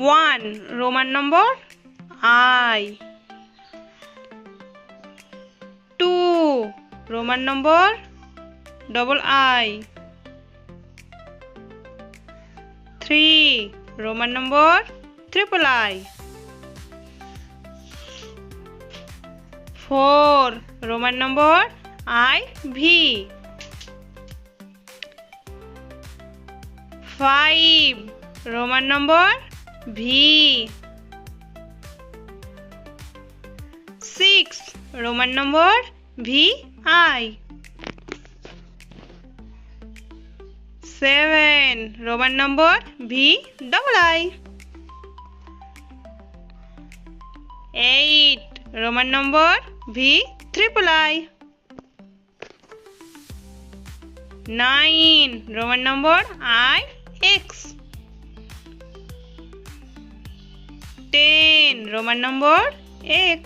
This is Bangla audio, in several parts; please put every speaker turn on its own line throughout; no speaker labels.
One, Roman number, I. Two, Roman number, double I. Three, Roman number triple I four, Roman number I V five, Roman number V. Six Roman number V I seven Roman number V double I eight Roman number V triple I nine Roman number I X 10 roman number x.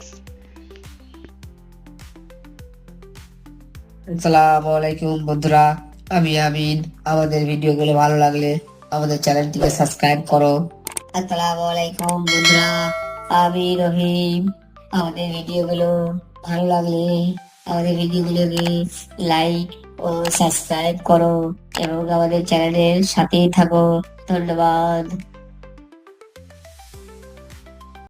আসসালামু আলাইকুম বন্ধুরা, আমি আমিন। আমাদের ভিডিওগুলো ভালো লাগলে আমাদের চ্যানেলটিকে সাবস্ক্রাইব করো। আসসালামু আলাইকুম বন্ধুরা, আমি রহিম। আমাদের ভিডিওগুলো ভালো লাগলে আমাদের ভিডিওগুলোকে লাইক ও সাবস্ক্রাইব করো এবং আমাদের চ্যানেলের সাথেই থাকো। ধন্যবাদ।